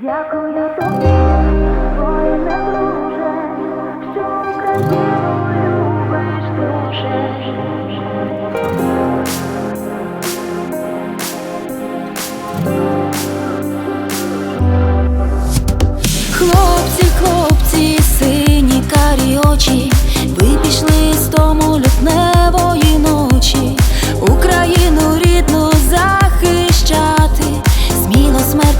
Дякую тобі, воїне друже, що Україну любиш дуже. Хлопці, хлопці, сині карі очі,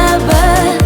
lover